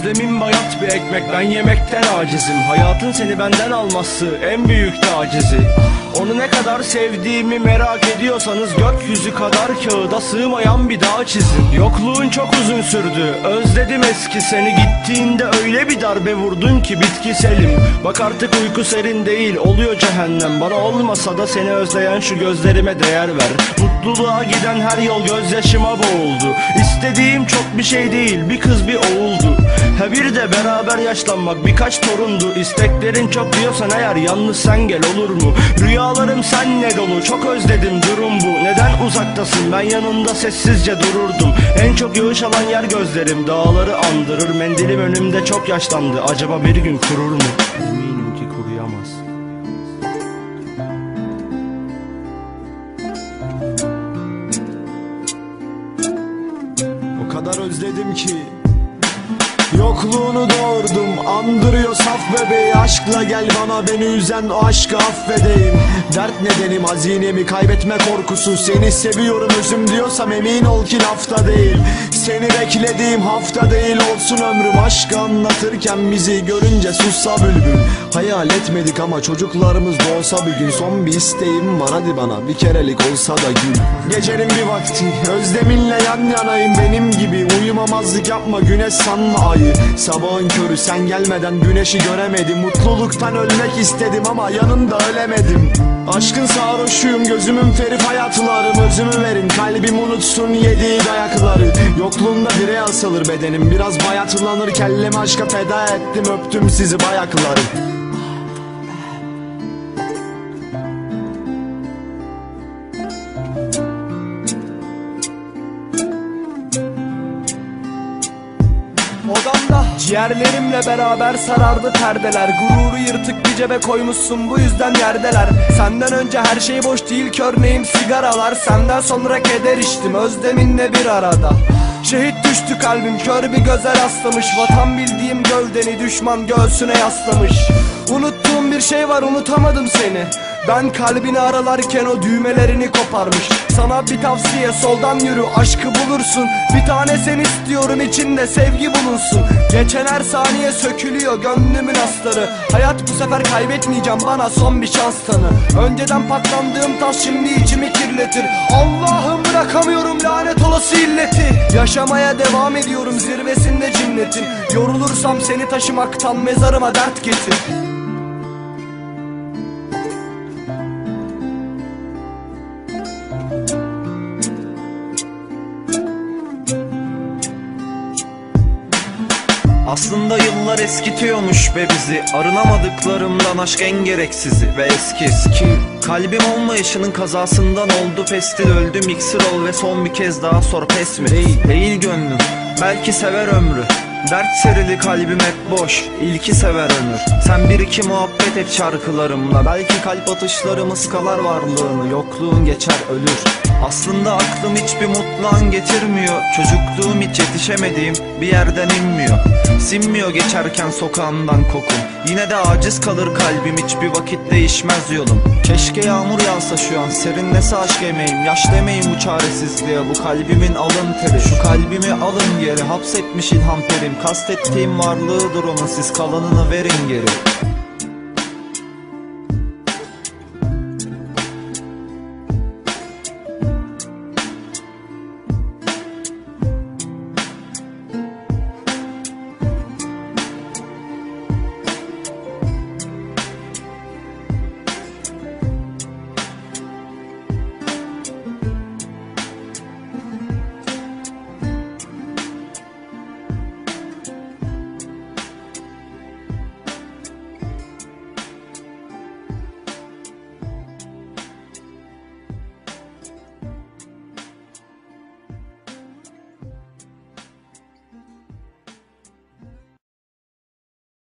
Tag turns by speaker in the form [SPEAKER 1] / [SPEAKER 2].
[SPEAKER 1] Özlemin bayat bir ekmek. Ben yemekten acizim. Hayatın seni benden alması en büyük tacizi Onu ne kadar sevdiğimi merak ediyorsanız Gökyüzü kadar kağıda sığmayan bir dağ çizin. Yokluğun çok uzun sürdü özledim eski seni. Gittiğinde öyle bir darbe vurdun ki bitkiselim Bak artık uyku serin değil oluyor cehennem. Bana olmasa da seni özleyen şu gözlerime değer ver. Mutluluğa giden her yol gözyaşıma boğuldu. İstediğim çok bir şey değil bir kız bir oğuldu. Ha bir de beraber yaşlanmak birkaç torundu. İsteklerin çok diyorsan eğer yalnız sen gel olur mu Rüyalarım senle dolu çok özledim durum bu. Neden uzaktasın? Ben yanında sessizce dururdum. En çok yağış alan yer gözlerim dağları andırır. Mendilim önümde çok yaşlandı. Acaba bir gün kurur mu? Eminim ki kuruyamaz.
[SPEAKER 2] O kadar özledim ki Yokluğunu doğurdum andırıyor saf bebeği. Aşkla gel bana beni üzen o aşkı affedeyim. Dert nedenim hazinemi kaybetme korkusu. Seni seviyorum özüm diyorsam emin ol ki lafta değil. Seni beklediğim hafta değil olsun ömrüm. Aşkı anlatırken bizi görünce sussa bülbül. Hayal etmedik ama çocuklarımız doğsa bir gün. Son bir isteğim var hadi bana bir kerelik olsa da gül. Gecenin bir vakti özleminle yan yanayım. Benim gibi Uyumamazlık yapma güneş sanma ayı Sabahın körü sen gelmeden güneşi göremedim. Mutluluktan ölmek istedim ama yanında ölemedim. Aşkın sarhoşuyum gözümün ferif hayatlarım. Özümü verin kalbim unutsun yediği dayakları. Yokluğunda direğe asılır bedenim. Biraz bayatlanır kellemi aşka feda ettim Öptüm sizi bayakları
[SPEAKER 3] ciğerlerimle beraber sarardı perdeler. Gururu yırtık bir cebe koymuşsun bu yüzden yerdeler. Senden önce her şey boş değil ki örneğim sigaralar. Senden sonra keder içtim özleminle bir arada. Şehit düştü kalbim kör bir göze rastlamış. Vatan bildiğim gövdeni düşman göğsüne yaslamış. Unuttuğum bir şey var unutamadım seni. Ben kalbini aralarken o düğmelerini koparmış. Sana bir tavsiye soldan yürü aşkı bulursun. Bir tane sen istiyorum içinde sevgi bulunsun. Geçen her saniye sökülüyor gönlümün asları Hayat bu sefer kaybetmeyeceğim bana son bir şans tanı. Önceden patlandığım taş şimdi içimi kirletir. Allah'ım bırakamıyorum lanet olası illeti. Yaşamaya devam ediyorum zirvesinde cinnetin Yorulursam seni taşımaktan mezarıma dert getir
[SPEAKER 4] Aslında yıllar eskitiyormuş be bizi. Arınamadıklarımdan aşk en gereksizi ve eski eski. Kalbim olmayışının kazasından oldu pestil. Öldüm iksir ol ve son bir kez daha sor pes mi? Değil, değil gönlüm. Belki sever ömrü Dert serili kalbim hep boş ilki sever ömür. Sen bir iki muhabbet et şarkılarımla. Belki kalp atışlarım ıskalar varlığını Yokluğun geçer ölür. Aslında aklım hiçbir mutlu an getirmiyor. Çocukluğum hiç yetişemediğim bir yerden inmiyor. Sinmiyor geçerken sokağımdan kokun Yine de aciz kalır kalbim hiçbir vakit değişmez yolum. Keşke yağmur yağsa şu an serinlese aşk emeğim. Yaş demeyin bu çaresizliğe bu kalbimin alın teri. Şu kalbimi alın geri hapsetmiş ilham perim Kastettiğim varlığıdır onun siz kalanını verin geri